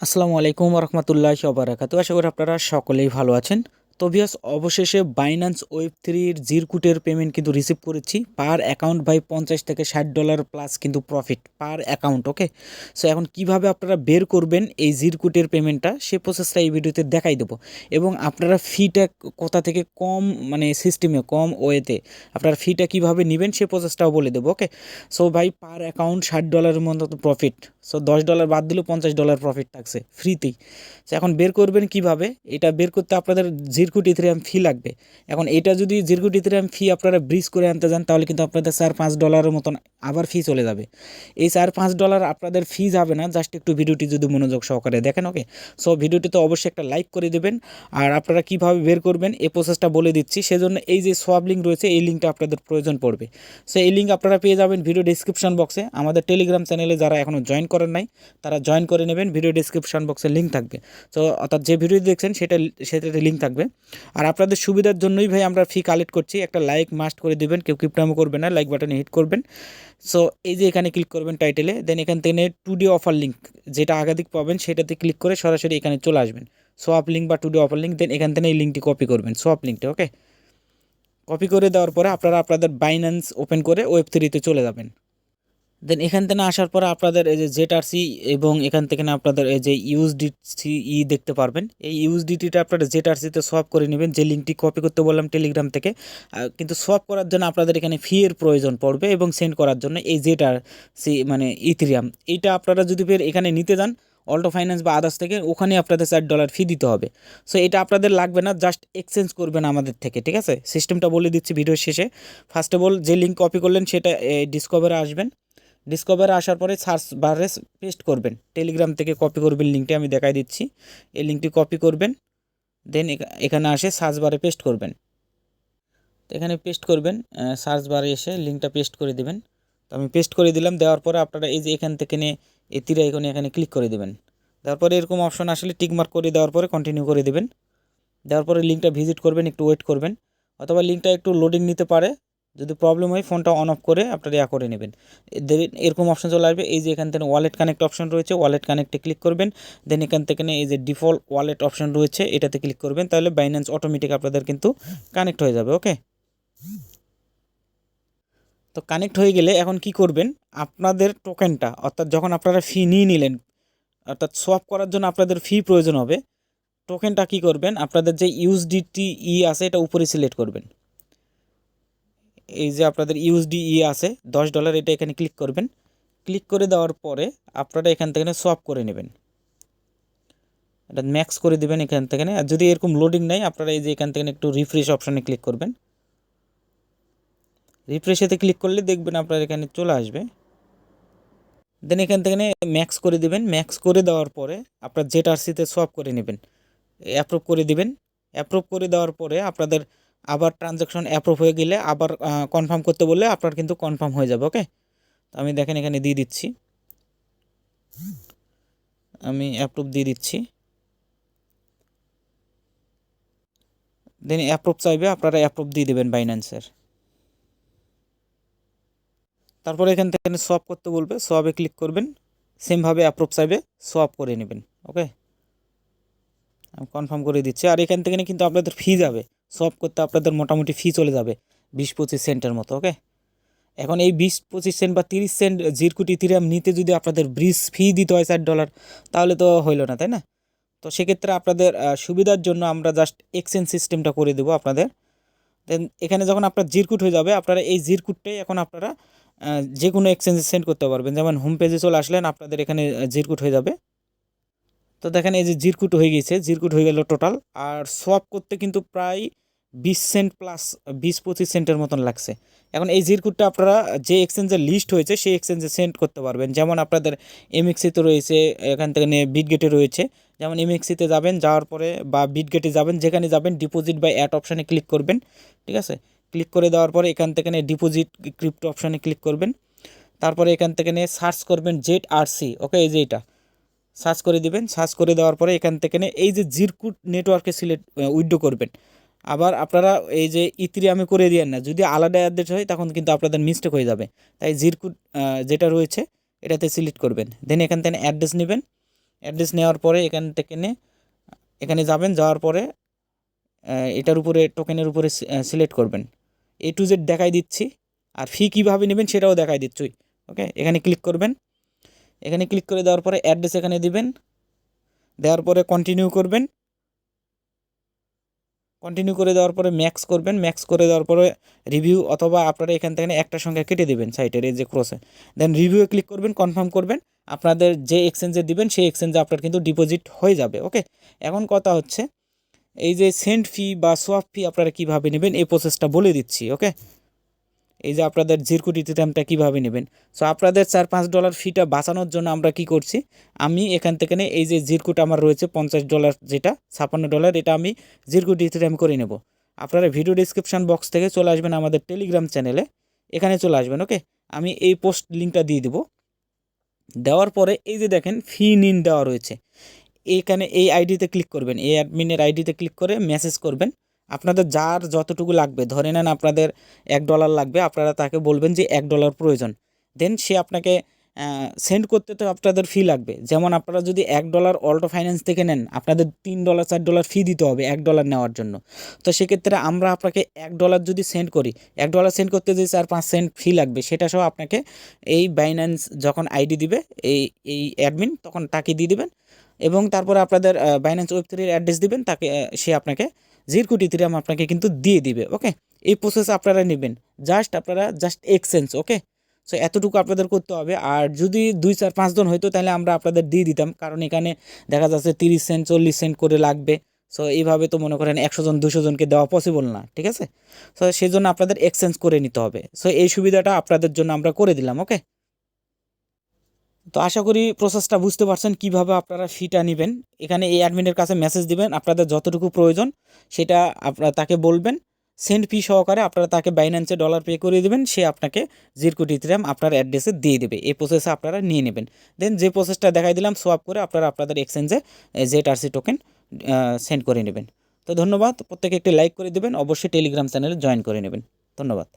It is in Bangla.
আসসালামু আলাইকুম রহমতুল্লাহ বারাকাতু আশা করি আপনারা সকলেই ভালো আছেন। তো বিয়াস অবশেষে বাইন্যান্স ওয়েব থ্রির জিরকুটের পেমেন্ট কিন্তু রিসিভ করেছি পার অ্যাকাউন্ট ভাই পঞ্চাশ থেকে ষাট ডলার প্লাস কিন্তু profit per account okay so এখন কীভাবে আপনারা বের করবেন এই জিরকুটের পেমেন্টটা সে প্রসেসটা এই ভিডিওতে দেখাই দেবো। এবং আপনারা ফিটা কোথা থেকে কম মানে সিস্টেমে কম ওয়েতে আপনারা ফিটা কীভাবে নেবেন সে প্রসেসটাও বলে দেবো ওকে সো ভাই পার অ্যাকাউন্ট ষাট ডলারের মতো প্রফিট সো দশ ডলার বাদ দিলেও পঞ্চাশ ডলার প্রফিট থাকছে ফ্রিতেই সো এখন বের করবেন কীভাবে? এটা বের করতে আপনাদের জিরকুট ইথেরিয়াম ফি লাগবে এখন এটা যদি জিরকুট ইথেরিয়াম ফি আপনারা ব্রিজ করে আনতে যান তাহলে কিন্তু আপনাদের চার পাঁচ ডলারের মতন আবার ফি চলে যাবে এই চার পাঁচ ডলার আপনাদের ফি যাবে না জাস্ট একটু ভিডিওটি যদি মনোযোগ সহকারে দেখেন ওকে সো ভিডিওটিতে অবশ্যই একটা লাইক করে দেবেন। আর আপনারা কীভাবে বের করবেন, এই প্রসেসটা বলে দিচ্ছি। সেজন্য এই যে সোয়াব লিঙ্ক রয়েছে, এই লিঙ্কটা আপনাদের প্রয়োজন পড়বে। সো এই লিঙ্ক আপনারা পেয়ে যাবেন ভিডিও ডিসক্রিপশন বক্সে আমাদের টেলিগ্রাম চ্যানেলে যারা এখনও জয়েন করেন নাই, তারা জয়েন করে নেবেন। ভিডিও ডিসক্রিপশন বক্সে লিঙ্ক থাকবে। সো অর্থাৎ যে ভিডিও দেখছেন, সেটা, সেটাতে লিঙ্ক থাকবে। আর আপনাদের সুবিধার জন্যই ভাই আমরা ফি কালেক্ট করছি। একটা লাইক মাস্ট করে দিবেন, কেউ কিপটামো করবে না লাইক বাটনে হিট করবেন। সো এই যে এখানে ক্লিক করবেন টাইটেলে দেন এখান থেকে টু ডি অফার লিঙ্ক যেটা আগাদিক পাবেন সেটাতে ক্লিক করে সরাসরি এখানে চলে আসবেন। সোয়াপ লিঙ্ক বা two D offer link then এখান থেকে এই লিঙ্কটি কপি করবেন সোয়াপ লিঙ্কটা ওকে কপি করে দেওয়ার পরে আপনারা আপনাদের বাইন্যান্স ওপেন করে ওয়েব থ্রিতে চলে যাবেন। দেন এখান থেকে আসার পরে আপনাদের এই যে জেটআরসি এবং এখান থেকে না আপনাদের এই যে ইউএসডিসি ই দেখতে পারবেন। এই ইউএসডিটিটা আপনারা জেটআরসিতে সোয়াপ করে নেবেন। যে লিঙ্কটি কপি করতে বললাম টেলিগ্রাম থেকে। কিন্তু সোয়াপ করার জন্য আপনাদের এখানে ফি এর প্রয়োজন পড়বে এবং সেন্ড করার জন্য এই জেটআরসি মানে ইথিরিয়াম এইটা আপনারা যদি ফের এখানে নিতে যান অল্টো ফাইন্যান্স বা আদার্স থেকে, ওখানে আপনাদের চার ডলার ফি দিতে হবে। সো এটা আপনাদের লাগবে না জাস্ট এক্সচেঞ্জ করবেন আমাদের থেকে, ঠিক আছে? সিস্টেমটা বলে দিচ্ছি ভিডিও শেষে। ফার্স্ট অফ অল যে লিঙ্ক কপি করলেন, সেটা ডিসকভারে আসবেন। ডিসকভারে আসার পরে সার্চ বারে পেস্ট করবেন। টেলিগ্রাম থেকে কপি করবেন লিঙ্কটি আমি দেখাই দিচ্ছি। এই লিঙ্কটি কপি করবেন দেন এখানে আসে সার্চ বারে পেস্ট করবেন। এখানে পেস্ট করবেন সার্চ বারে এসে লিঙ্কটা পেস্ট করে দেবেন। তো আমি পেস্ট করে দিলাম, দেওয়ার পরে আপনারা এই যে এখান থেকে নিয়ে এই তীরা এখানে এখানে ক্লিক করে দেবেন। দেওয়ার পরে এরকম অপশন আসলে টিকমার্ক করে দেওয়ার পরে কন্টিনিউ করে দেবেন। দেওয়ার পরে লিঙ্কটা ভিজিট করবেন, একটু ওয়েট করবেন। অথবা লিঙ্কটা একটু লোডিং নিতে পারে। যদি প্রবলেম হয় ফোনটা অন অফ করে আপনারা ইয়া করে নেবেন। এরকম অপশন চলে আসবে, এই যে এখান থেকে ওয়ালেট কানেক্ট অপশন রয়েছে ওয়ালেট কানেক্টে ক্লিক করবেন। দেন এখান থেকে এই যে ডিফল্ট ওয়ালেট অপশন রয়েছে, এটাতে ক্লিক করবেন, তাহলে বাইন্যান্স অটোমেটিক আপনাদের কিন্তু কানেক্ট হয়ে যাবে ওকে তো কানেক্ট হয়ে গেলে এখন কি করবেন, আপনাদের টোকেনটা অর্থাৎ যখন আপনারা ফি নিয়ে নিলেন, অর্থাৎ সোয়াপ করার জন্য আপনাদের ফি প্রয়োজন হবে টোকেনটা কি করবেন, আপনাদের যে ইউএসডিটি ই আছে, এটা উপরে সিলেক্ট করবেন। এই যে আপনাদের ইউএসডি ই আছে, দশ ডলার এটা এখানে ক্লিক করবেন। ক্লিক করে দেওয়ার পরে আপনারা এখান থেকে সোয়াপ করে নেবেন। এটা ম্যাক্স করে দিবেন এখান থেকে আর যদি এরকম লোডিং নাই, আপনারা এই যে এখান থেকে একটু রিফ্রেশ অপশানে ক্লিক করবেন। রিফ্রেশেতে ক্লিক করলে দেখবেন আপনার এখানে চলে আসবে। দেন এখান থেকে ম্যাক্স করে দিবেন। ম্যাক্স করে দেওয়ার পরে আপনার জেট আরসিতে সোয়াপ করে নেবেন। অ্যাপ্রুভ করে দিবেন। অ্যাপ্রুভ করে দেওয়ার পরে আপনাদের আবার ট্রানজ্যাকশন অ্যাপ্রুভ হয়ে গেলে আবার কনফার্ম করতে বললে আপনার কিন্তু কনফার্ম হয়ে যাবে ওকে তো আমি দেখেন এখানে দিয়ে দিচ্ছি। আমি অ্যাপ্রুভ দিয়ে দিচ্ছি। দেন অ্যাপ্রুভ চাইবে, আপনারা অ্যাপ্রুভ দিয়ে দেবেন বাইন্যান্সের তারপরে এখান থেকে সোয়াপ করতে বলবে সোয়াবে ক্লিক করবেন সেমভাবে অ্যাপ্রুভ চাইবে সোয়াপ করে নেবেন ওকে আমি কনফার্ম করে দিচ্ছি। আর এখান থেকে কিন্তু আপনাদের ফি যাবে। সোয়াপ করতে আপনাদের মোটামুটি ফি চলে যাবে বিশ পঁচিশ সেন্টের মতো ওকে এখন এই বিশ পঁচিশ সেন্ট বা তিরিশ সেন্ট জিরকুটি ইথিরিয়াম নিতে যদি আপনাদের ব্রিজ ফি দিতে হয় ষাট ডলার তাহলে তো হইল না, তাই না? তো সেক্ষেত্রে আপনাদের সুবিধার জন্য আমরা জাস্ট এক্সচেঞ্জ সিস্টেমটা করে দেবো আপনাদের। দেন এখানে যখন আপনার জিরকুট হয়ে যাবে, আপনারা এই জিরকুটটাই এখন আপনারা যে কোনো এক্সচেঞ্জে সেন্ড করতে পারবেন। যেমন হোম পেজে চলে আসলেন, আপনাদের এখানে জিরকুট হয়ে যাবে। তো দেখেন এই যে জিরকুট হয়ে গেছে জিরকুট হয়ে গেল টোটাল আর সোয়াপ করতে কিন্তু প্রায় বিশ সেন্ট প্লাস বিশ পঁচিশ সেন্টের মতন লাগছে। এখন এই জিরকুটটা আপনারা যে এক্সচেঞ্জে লিস্ট হয়েছে, সেই এক্সচেঞ্জে সেন্ড করতে পারবেন। যেমন আপনাদের এমএক্সিতে রয়েছে, এখান থেকে নিয়ে বিটগেটে রয়েছে। যেমন এমএক্সিতে যাবেন, যাওয়ার পরে বা বিটগেটে যাবেন, যেখানে যাবেন ডিপোজিট বা অ্যাট অপশানে ক্লিক করবেন। ঠিক আছে? ক্লিক করে দেওয়ার পরে এখান থেকে নিয়ে ডিপোজিট ক্রিপ্টো অপশানে ক্লিক করবেন। তারপরে এখান থেকে নিয়ে সার্চ করবেন জেড আর সি ওকে এই যে এটা। সার্চ করে দিবেন। সার্চ করে দেওয়ার পরে এখান থেকে এই যে জিরকুট নেটওয়ার্কে সিলেক্ট উইড্রো করবেন। আবার আপনারা এই যে ইত্রি আমি করে দিয়েন না, যদি আলাদা অ্যাড্রেস হয় তখন কিন্তু আপনাদের মিস্টেক হয়ে যাবে। তাই জিরকুট যেটা রয়েছে এটাতে সিলেক্ট করবেন। দেন এখান থেকে অ্যাড্রেস নেবেন। অ্যাড্রেস নেওয়ার পরে এখান থেকে এখানে যাবেন, যাওয়ার পরে এটার উপরে টোকেনের উপরে সিলেক্ট করবেন। এ টু জেড দেখাই দিচ্ছি। আর ফি কীভাবে নেবেন সেটাও দেখাই দিচ্ছি। ওকে এখানে ক্লিক করবেন। এখানে ক্লিক করে দেওয়ার পরে অ্যাড্রেস এখানে দিবেন। দেওয়ার পরে কন্টিনিউ করবেন। কন্টিনিউ করে দেওয়ার পরে ম্যাক্স করবেন। ম্যাক্স করে দেওয়ার পরে রিভিউ অথবা আপনারা এখান থেকে একটা সংখ্যা কেটে দেবেন সাইটের এই যে ক্রসে দেন রিভিউয়ে ক্লিক করবেন কনফার্ম করবেন। আপনাদের যে এক্সচেঞ্জে দিবেন, সেই এক্সচেঞ্জে আপনার কিন্তু ডিপোজিট হয়ে যাবে ওকে এখন কথা হচ্ছে, এই যে সেন্ট ফি বা সোয়াপ ফি আপনারা কীভাবে নেবেন, এই প্রসেসটা বলে দিচ্ছি ওকে এই যে আপনাদের জিরকুটি টিটামটা কীভাবে নেবেন? সো আপনাদের চার পাঁচ ডলার ফিটা বাঁচানোর জন্য আমরা কি করছি? আমি এখান থেকে এই যে জিরকুট আমার রয়েছে, পঞ্চাশ ডলার যেটা, ছাপ্পান্ন ডলার এটা আমি জিরকুটি টিটাম করে নেব। আপনারা ভিডিও ডিসক্রিপশান বক্স থেকে চলে আসবেন আমাদের টেলিগ্রাম চ্যানেলে এখানে চলে আসবেন ওকে আমি এই পোস্ট লিঙ্কটা দিয়ে দেবো। দেওয়ার পরে এই যে দেখেন ফি নিন দেওয়া রয়েছে। এখানে এই আইডিতে ক্লিক করবেন। এই অ্যাডমিনের আইডিতে ক্লিক করে মেসেজ করবেন। আপনাদের যার যতটুকু লাগবে, ধরে নেন আপনাদের এক ডলার লাগবে, আপনারা তাকে বলবেন যে এক ডলার প্রয়োজন। দেন সে আপনাকে সেন্ড করতে তো আপনাদের ফি লাগবে। যেমন আপনারা যদি এক ডলার অল্টো ফাইন্যান্স থেকে নেন, আপনাদের তিন ডলার চার ডলার ফি দিতে হবে এক ডলার নেওয়ার জন্য। তো সেক্ষেত্রে আমরা আপনাকে এক ডলার যদি সেন্ড করি, এক ডলার সেন্ড করতে যে চার, পাঁচ সেন্ট ফি লাগবে, সেটা সহ আপনাকে এই বাইন্যান্স যখন আইডি দিবে, এই এই অ্যাডমিন তখন তাকে দিয়ে দেবেন এবং তারপরে আপনাদের বাইন্যান্স ওয়েব থ্রির অ্যাড্রেস দিবেন, তাকে সে আপনাকে জিরকুটি থ্রিরাম আপনাকে কিন্তু দিয়ে দিবে ওকে এই প্রসেস আপনারা নেবেন। জাস্ট আপনারা জাস্ট এক্সচেঞ্জ ওকে সো এতটুকু আপনাদের করতে হবে। আর যদি দুই, চার পাঁচজন হয়তো তাহলে আমরা আপনাদের দিয়ে দিতাম। কারণ এখানে দেখা যাচ্ছে তিরিশ সেন্ট চল্লিশ সেন্ট করে লাগবে। সো এইভাবে তো মনে করেন একশো জন, দুশো জনকে দেওয়া পসিবল না, ঠিক আছে? সো সেই জন্য আপনাদের এক্সচেঞ্জ করে নিতে হবে। সো এই সুবিধাটা আপনাদের জন্য আমরা করে দিলাম ওকে তো আশা করি প্রসেসটা বুঝতে পারছেন কীভাবে আপনারা ফিটা নেবেন। এখানে এই অ্যাডমিনের কাছে মেসেজ দিবেন, আপনাদের যতটুকু প্রয়োজন সেটা আপনারা তাকে বলবেন। সেন্ড ফি সহকারে আপনারা তাকে বাইন্যান্সে ডলার পে করে দেবেন, সে আপনাকে জিরকো ইথিরাম আপনার অ্যাড্রেসে দিয়ে দেবে। এই প্রসেসে আপনারা নিয়ে নেবেন। দেন যে প্রসেসটা দেখাই দিলাম সোয়াপ করে আপনারা আপনাদের এক্সচেঞ্জে জেড আরসি টোকেন সেন্ড করে নেবেন। তো ধন্যবাদ। প্রত্যেকে একটি লাইক করে দেবেন, অবশ্যই টেলিগ্রাম চ্যানেলে জয়েন করে নেবেন। ধন্যবাদ।